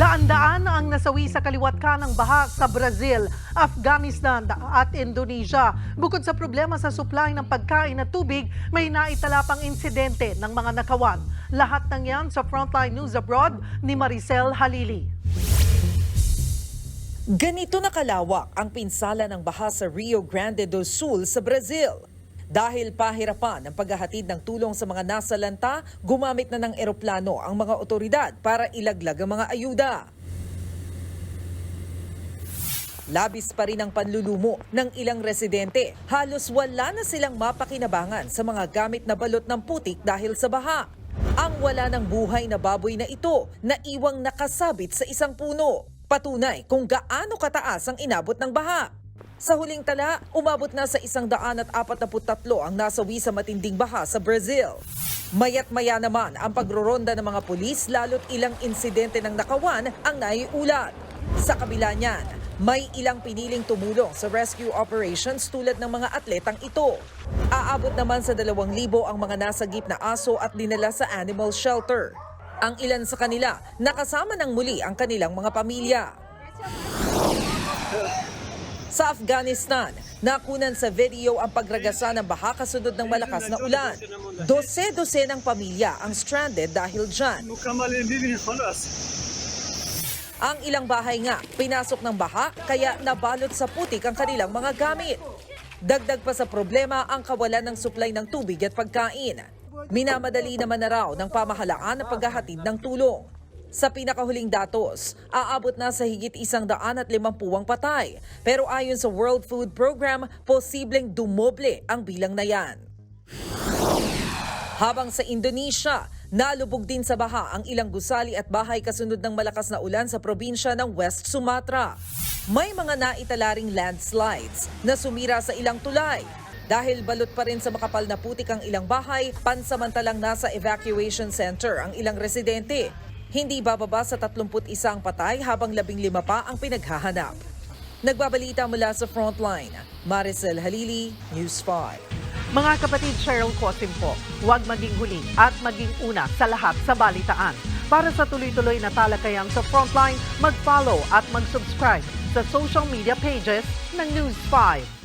Daan-daan ang nasawi sa kaliwat kanang baha sa Brazil, Afghanistan at Indonesia. Bukod sa problema sa supply ng pagkain at tubig, may naitala pang insidente ng mga nakawan. Lahat ng yan sa Frontline News Abroad ni Maricel Halili. Ganito na kalawak ang pinsala ng baha sa Rio Grande do Sul sa Brazil. Dahil pahirapan ang paghahatid ng tulong sa mga nasa lanta, gumamit na ng eroplano ang mga otoridad para ilaglag ang mga ayuda. Labis pa rin ang panlulumo ng ilang residente. Halos wala na silang mapakinabangan sa mga gamit na balot ng putik dahil sa baha. Ang wala ng buhay na baboy na ito na iwang nakasabit sa isang puno. Patunay kung gaano kataas ang inabot ng baha. Sa huling tala, umabot na sa isang daan at apat na putatlo ang nasawi sa matinding baha sa Brazil. Mayat maya naman ang pagroronda ng mga pulis lalo't ilang insidente ng nakawan ang naiulat. Sa kabila niyan, may ilang piniling tumulong sa rescue operations tulad ng mga atletang ito. Aabot naman sa 2,000 ang mga nasagip na aso at dinala sa animal shelter. Ang ilan sa kanila nakasama ng muli ang kanilang mga pamilya. Sa Afghanistan, nakunan sa video ang pagragasa ng baha kasunod ng malakas na ulan. Dose-dose ng pamilya ang stranded dahil dyan. Ang ilang bahay nga pinasok ng baha kaya nabalot sa putik ang kanilang mga gamit. Dagdag pa sa problema ang kawalan ng supply ng tubig at pagkain. Minamadali naman na raw ng pamahalaan ang paghahatid ng tulong. Sa pinakahuling datos, aabot na sa higit isang daan at limampuang patay. Pero ayon sa World Food Program, posibleng dumoble ang bilang na yan. Habang sa Indonesia, nalubog din sa baha ang ilang gusali at bahay kasunod ng malakas na ulan sa probinsya ng West Sumatra. May mga naitalaring landslides na sumira sa ilang tulay. Dahil balot pa rin sa makapal na putik ang ilang bahay, pansamantalang nasa evacuation center ang ilang residente. Hindi bababa sa 31 patay habang 15 pa ang pinaghahanap. Nagbabalita mula sa Frontline, Maricel Halili, News 5. Mga kapatid Cheryl Cosim po, huwag maging huli at maging una sa lahat sa balitaan. Para sa tuloy-tuloy na talakayan sa Frontline, mag-follow at mag-subscribe sa social media pages ng News 5.